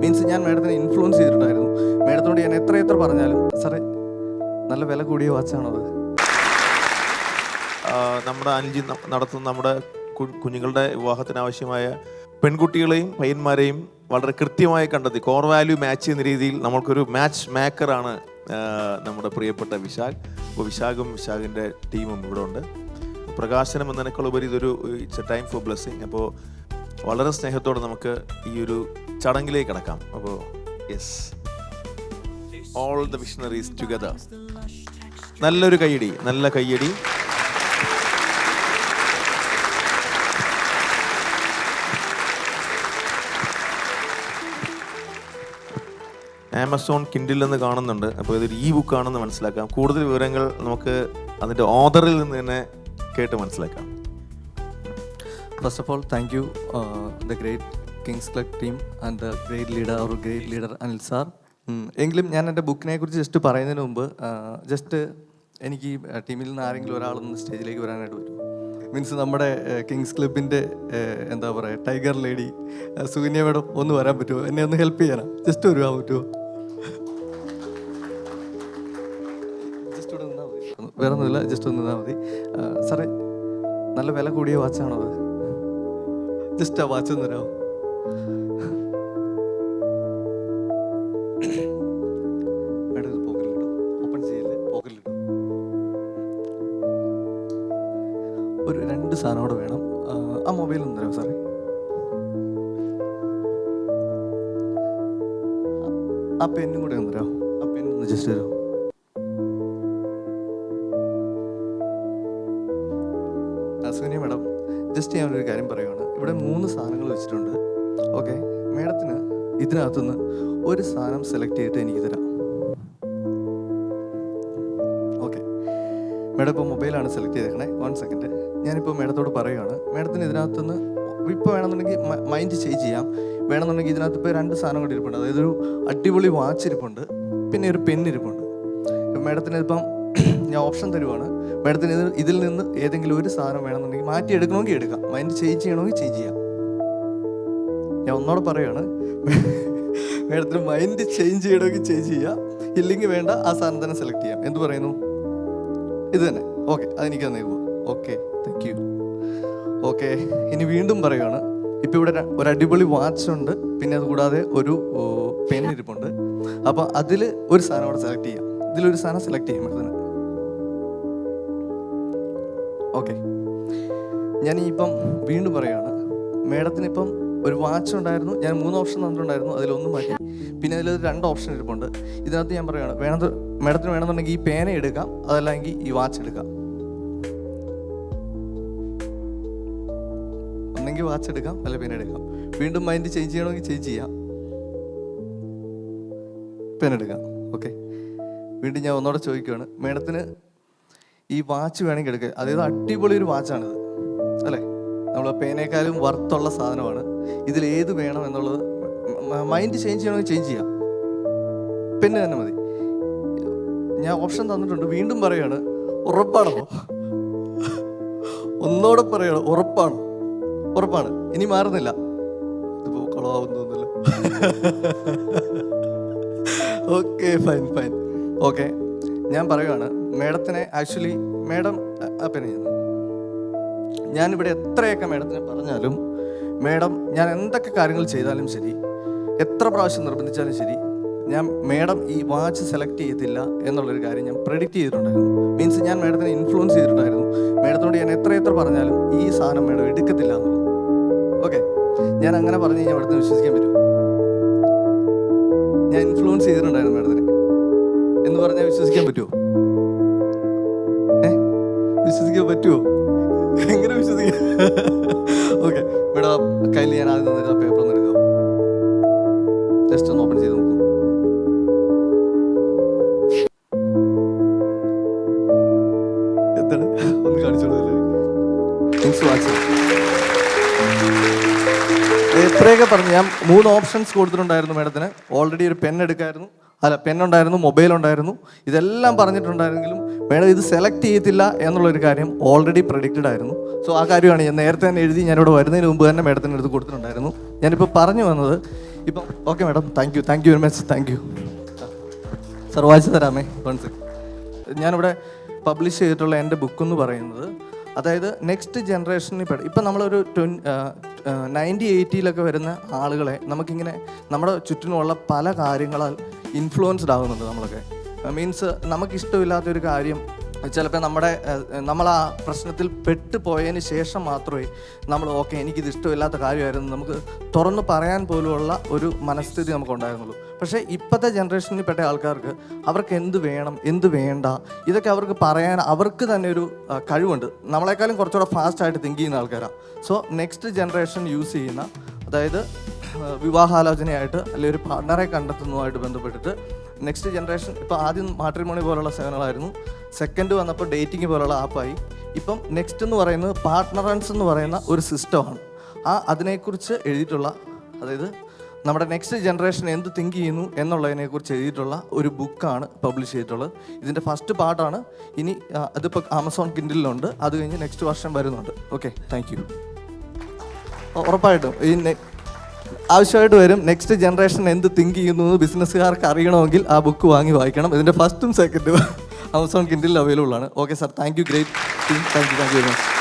Means ഞാൻ മാഡത്തിനെ influence ചെയ്തിട്ടുണ്ടായിരുന്നു. മാഡത്തിനോട് ഞാൻ എത്ര എത്ര പറഞ്ഞാലും സാറേ നല്ല വില കൂടിയ വാച്ചാണോ അത് ആ, നമ്മുടെ അഞ്ചി നടത്തുന്ന നമ്മുടെ കുഞ്ഞുങ്ങളുടെ വിവാഹത്തിനാവശ്യമായ പെൺകുട്ടികളെയും പയ്യന്മാരെയും വളരെ കൃത്യമായി കണ്ടെത്തി. കോർ വാല്യൂ മാച്ച് ചെയ്യുന്ന രീതിയിൽ നമ്മൾക്കൊരു മാച്ച് മേക്കറാണ് നമ്മുടെ പ്രിയപ്പെട്ട വിശാഖ് അപ്പോൾ വിശാഖും വിശാഖിന്റെ ടീമും ഇവിടെ ഉണ്ട്. പ്രകാശനം എന്നതിനേക്കാൾ ഉപരി ഇതൊരു it's a time for blessing അപ്പോൾ വളരെ സ്നേഹത്തോടെ നമുക്ക് ഈ ഒരു ചടങ്ങിലേക്ക് കടക്കാം. അപ്പോൾ yes all the missionaries together നല്ലൊരു കയ്യടി നല്ല കയ്യടി. ആമസോൺ കിൻഡിൽ എന്ന് കാണുന്നുണ്ട്. അപ്പോൾ ഇതൊരു ഇ ബുക്ക് ആണെന്ന് മനസ്സിലാക്കാം. കൂടുതൽ വിവരങ്ങൾ നമുക്ക് അതിന്റെ ഓർഡറിൽ നിന്ന് തന്നെ കേട്ട് മനസ്സിലാക്കാം. First of all thank you the great kings club team and the great leader our great leader Anil sir എങ്കിലും ഞാൻ എന്റെ ബുക്കിനെ കുറിച്ച് ജസ്റ്റ് പറയുന്നതിന് മുമ്പ് ജസ്റ്റ് എനിക്ക് ടീമിൽ നിന്ന് ആരെങ്കിലും ഒരാളൊന്ന് സ്റ്റേജിലേക്ക് വരാനായിട്ട് പറ്റും മീൻസ് നമ്മുടെ കിങ്സ് ക്ലബിന്റെ എന്താ പറയുക ടൈഗർ ലേഡി സുകന്യ മേഡം ഒന്ന് വരാൻ പറ്റുമോ? എന്നെ ഒന്ന് ഹെൽപ്പ് ചെയ്യാനാ? ജസ്റ്റ് വരുവാൻ പറ്റുമോ? ജസ്റ്റ് ഇവിടെ നിന്നാൽ മതി. വേറെ ഒന്നുമില്ല ജസ്റ്റ് ഒന്ന് നിന്നാൽ മതി. സാറേ നല്ല വില കൂടിയ വാച്ചാണോ അത്? ജസ്റ്റ് ആ വാച്ച് തരാമോ ഒരു രണ്ട് സാധനം കൂടെ വേണം. ആ, മൊബൈൽ ഒന്ന് തരാമോ സാറേ? ആ പെന്നും കൂടെ ഒന്ന് തരാമോ? ആ പെന്നൊന്ന് ജസ്റ്റ് തരാമോ? അസുവിനി മാഡം. ജസ്റ്റ് ഞാൻ ഒരു കാര്യം പറയുകയാണ് ഇവിടെ മൂന്ന് സാധനങ്ങൾ വെച്ചിട്ടുണ്ട്. ഓക്കെ മേഡത്തിന് ഇതിനകത്തുനിന്ന് ഒരു സാധനം സെലക്ട് ചെയ്തിട്ട് എനിക്ക് തരാം. ഓക്കെ മേഡം ഇപ്പോൾ മൊബൈലാണ് സെലക്ട് ചെയ്തേക്കണേ. വൺ സെക്കൻഡ് ഞാനിപ്പോൾ മേഡത്തോട് പറയുകയാണ് മേഡത്തിന് ഇതിനകത്തുനിന്ന് ഇപ്പോൾ വേണമെന്നുണ്ടെങ്കിൽ മൈൻഡ് ചേഞ്ച് ചെയ്യാം. വേണമെന്നുണ്ടെങ്കിൽ ഇതിനകത്ത് ഇപ്പോൾ രണ്ട് സാധനം കൂടി ഇരിപ്പുണ്ട്. അതായത് ഒരു അടിപൊളി വാച്ച് ഇരിപ്പുണ്ട്. പിന്നെ ഒരു പെൻ ഇരിപ്പുണ്ട്. മേഡത്തിന് ഇപ്പം ഞാൻ ഓപ്ഷൻ തരുവാണ്. മാഡത്തിന് ഇതിൽ ഇതിൽ നിന്ന് ഏതെങ്കിലും ഒരു സാധനം വേണമെന്നുണ്ടെങ്കിൽ മാറ്റി എടുക്കണമെങ്കിൽ എടുക്കാം. മൈൻഡ് ചേഞ്ച് ചെയ്യണമെങ്കിൽ ചേഞ്ച് ചെയ്യാം. ഞാൻ ഒന്നോടെ പറയുകയാണ് മാഡത്തിന് മൈൻഡ് ചേഞ്ച് ചെയ്യണമെങ്കിൽ ചേഞ്ച് ചെയ്യാം. ഇല്ലെങ്കിൽ വേണ്ട ആ സാധനം തന്നെ സെലക്ട് ചെയ്യാം. എന്ത് പറയുന്നു? ഇത് തന്നെ. ഓക്കെ അതെനിക്ക് തന്നെ പോവാം. ഓക്കെ താങ്ക് യു ഓക്കെ ഇനി വീണ്ടും പറയുകയാണ് ഇപ്പം ഇവിടെ ഒരു അടിപൊളി വാച്ച് ഉണ്ട്. പിന്നെ അതുകൂടാതെ ഒരു പെൻ ഇരിപ്പുണ്ട്. അപ്പോൾ അതിൽ ഒരു സാധനം അവിടെ സെലക്ട് ചെയ്യാം. ഇതിലൊരു സാധനം സെലക്ട് ചെയ്യാം മാഡത്തിന്. ഓക്കെ. ഞാൻ ഇപ്പം വീണ്ടും പറയുകയാണ് മേഡത്തിന് ഇപ്പം ഒരു വാച്ച് ഉണ്ടായിരുന്നു ഞാൻ മൂന്ന് ഓപ്ഷൻ തന്നിട്ടുണ്ടായിരുന്നു അതിലൊന്നും മാറ്റി. പിന്നെ അതിൽ രണ്ട് ഓപ്ഷൻ ഇരിപ്പുണ്ട്. ഇതിനകത്ത് ഞാൻ പറയുകയാണ് വേണത് മേഡത്തിന് വേണമെന്നുണ്ടെങ്കിൽ ഈ പേന എടുക്കാം അതല്ലെങ്കിൽ ഈ വാച്ച് എടുക്കാം. ഒന്നെങ്കിൽ വാച്ച് എടുക്കാം അല്ല പേന എടുക്കാം. വീണ്ടും മൈൻഡ് ചേഞ്ച് ചെയ്യണമെങ്കിൽ ചേഞ്ച് ചെയ്യാം. പേന എടുക്കാം. ഓക്കെ. വീണ്ടും ഞാൻ ഒന്നോടെ ചോദിക്കുകയാണ് മേഡത്തിന് ഈ വാച്ച് വേണമെങ്കിൽ എടുക്കുക അതായത് അടിപൊളി ഒരു വാച്ചാണിത്. അല്ലേ? നമ്മൾ പേനേക്കാളും വർത്തുള്ള സാധനമാണ്. ഇതിൽ ഏത് വേണം എന്നുള്ളത് മൈൻഡ് ചേഞ്ച് ചെയ്യണമെങ്കിൽ ചേഞ്ച് ചെയ്യാം. പിന്നെ തന്നെ മതി. ഞാൻ ഓപ്ഷൻ തന്നിട്ടുണ്ട്. വീണ്ടും പറയാണ് ഉറപ്പാണോ? ഒന്നോടെ പറയണം ഉറപ്പാണോ. ഉറപ്പാണ്. ഇനി മാറുന്നില്ല. ഇതിപ്പോ തോന്നുന്നല്ലോ. ഓക്കെ ഫൈൻ ഫൈൻ ഓക്കെ ഞാൻ പറയുകയാണ് മേഡത്തിനെ ആക്ച്വലി മേഡം പിന്നെ ഞാനിവിടെ എത്രയൊക്കെ മേഡത്തിനെ പറഞ്ഞാലും മേഡം ഞാൻ എന്തൊക്കെ കാര്യങ്ങൾ ചെയ്താലും ശരി എത്ര പ്രാവശ്യം നിർബന്ധിച്ചാലും ശരി ഞാൻ മേഡം ഈ വാച്ച് സെലക്ട് ചെയ്യത്തില്ല എന്നുള്ളൊരു കാര്യം ഞാൻ പ്രെഡിക്റ്റ് ചെയ്തിട്ടുണ്ടായിരുന്നു. മീൻസ് ഞാൻ മേഡത്തിനെ ഇൻഫ്ലുവൻസ് ചെയ്തിട്ടുണ്ടായിരുന്നു. മേഡത്തോട് ഞാൻ എത്ര എത്ര പറഞ്ഞാലും ഈ സാധനം മേഡം എടുക്കത്തില്ല എന്നുള്ളത്. ഓക്കെ ഞാൻ അങ്ങനെ പറഞ്ഞു കഴിഞ്ഞാൽ മേഡത്തിന് വിശ്വസിക്കാൻ പറ്റുമോ? ഞാൻ ഇൻഫ്ലുവൻസ് ചെയ്തിട്ടുണ്ടായിരുന്നു പറ്റുമോ എങ്ങനെ വിശ്വസിക്കാം? ഓക്കെ ഇവിടെ കയ്യിൽ ഞാൻ ആദ്യം തന്നിരുന്ന പേപ്പർ ഒന്ന് ജസ്റ്റ് ഒന്ന് ഓപ്പൺ ചെയ്ത് നോക്കൂ. എന്താണ്? ഒന്ന് കാണിച്ചോളൂ വാച്ച് എത്രയൊക്കെ പറഞ്ഞു. ഞാൻ മൂന്ന് ഓപ്ഷൻസ് കൊടുത്തിട്ടുണ്ടായിരുന്നു മേഡത്തിന്. ഓൾറെഡി ഒരു പെൻ എടുക്കായിരുന്നു. അല്ല പെൻ ഉണ്ടായിരുന്നു മൊബൈൽ ഉണ്ടായിരുന്നു. ഇതെല്ലാം പറഞ്ഞിട്ടുണ്ടായിരുന്നെങ്കിലും മേഡം ഇത് സെലക്ട് ചെയ്യത്തില്ല എന്നുള്ളൊരു കാര്യം ഓൾറെഡി പ്രഡിക്റ്റഡ് ആയിരുന്നു. സോ ആ കാര്യമാണ് ഞാൻ നേരത്തെ തന്നെ എഴുതി ഞാനിവിടെ വരുന്നതിന് മുമ്പ് തന്നെ മേഡത്തിന് എടുത്ത് കൊടുത്തിട്ടുണ്ടായിരുന്നു. ഞാനിപ്പോൾ പറഞ്ഞു വന്നത് ഇപ്പം okay madam thank you thank you very much thank you sir വായിച്ചു തരാമേ വൺ സെക്കൻഡ് ഞാനിവിടെ പബ്ലിഷ് ചെയ്തിട്ടുള്ള എന്റെ ബുക്ക് എന്ന് പറയുന്നത് അതായത് നെക്സ്റ്റ് ജനറേഷനിൽ പെട ഇപ്പം നമ്മളൊരു ട്വൻ നയന്റി എയ്റ്റിയിലൊക്കെ വരുന്ന ആളുകളെ നമുക്കിങ്ങനെ നമ്മുടെ ചുറ്റിനുമുള്ള പല കാര്യങ്ങളാൽ ഇൻഫ്ലുവൻസ്ഡ് ആകുന്നുണ്ട് നമ്മളൊക്കെ. മീൻസ് നമുക്കിഷ്ടമില്ലാത്തൊരു കാര്യം ചിലപ്പോൾ നമ്മുടെ നമ്മൾ ആ പ്രശ്നത്തിൽ പെട്ടുപോയതിന് ശേഷം മാത്രമേ നമ്മൾ ഓക്കെ എനിക്കിത് ഇഷ്ടമില്ലാത്ത കാര്യമായിരുന്നു. നമുക്ക് തുറന്നു പറയാൻ പോലുമുള്ള ഒരു മനസ്ഥിതി നമുക്ക് ഉണ്ടായിരുന്നുള്ളൂ പക്ഷേ ഇപ്പോഴത്തെ ജനറേഷനിൽ പെട്ട ആൾക്കാർക്ക് അവർക്ക് എന്ത് വേണം എന്ത് വേണ്ട ഇതൊക്കെ അവർക്ക് പറയാൻ അവർക്ക് തന്നെ ഒരു കഴിവുണ്ട്. നമ്മളെക്കാളും കുറച്ചുകൂടെ ഫാസ്റ്റ് ആയിട്ട് തിങ്ക് ചെയ്യുന്ന ആൾക്കാരാണ് സോ നെക്സ്റ്റ് ജനറേഷൻ യൂസ് ചെയ്യുന്ന അതായത് വിവാഹാലോചനയായിട്ട് അല്ലെങ്കിൽ ഒരു പാർട്ണറെ കണ്ടെത്തുന്നതുമായിട്ട് ബന്ധപ്പെട്ടിട്ട് നെക്സ്റ്റ് ജനറേഷൻ ഇപ്പോൾ ആദ്യം മാട്രിമോണി പോലുള്ള സേവനങ്ങളായിരുന്നു. സെക്കൻഡ് വന്നപ്പോൾ ഡേറ്റിംഗ് പോലുള്ള ആപ്പായി ഇപ്പം നെക്സ്റ്റ് എന്ന് പറയുന്നത് പാർട്ട്ണറൻസ് എന്ന് പറയുന്ന ഒരു സിസ്റ്റമാണ് ആ അതിനെക്കുറിച്ച് എഴുതിയിട്ടുള്ള അതായത് നമ്മുടെ നെക്സ്റ്റ് ജനറേഷൻ എന്ത് തിങ്ക് ചെയ്യുന്നു എന്നുള്ളതിനെക്കുറിച്ച് എഴുതിയിട്ടുള്ള ഒരു ബുക്കാണ് പബ്ലിഷ് ചെയ്തിട്ടുള്ളത്. ഇതിന്റെ ഫസ്റ്റ് പാർട്ടാണ് ഇനി അതിപ്പോൾ ആമസോൺ കിൻഡിലുണ്ട് അത് കഴിഞ്ഞ് നെക്സ്റ്റ് വർഷം വരുന്നുണ്ട്. ഓക്കെ താങ്ക് യു ഉറപ്പായിട്ടും. ഈ ആവശ്യമായിട്ട് വരും. നെക്സ്റ്റ് ജനറേഷൻ എന്ത് തിങ്ക് ചെയ്യുന്നു ബിസിനസ്സുകാർക്ക് അറിയണമെങ്കിൽ ആ ബുക്ക് വാങ്ങി വായിക്കണം. ഇതിന്റെ ഫസ്റ്റും സെക്കൻഡും ആമസോൺ കിൻഡിൽ അവൈലബിൾ ആണ്. Okay sir thank you great thank you thank you very much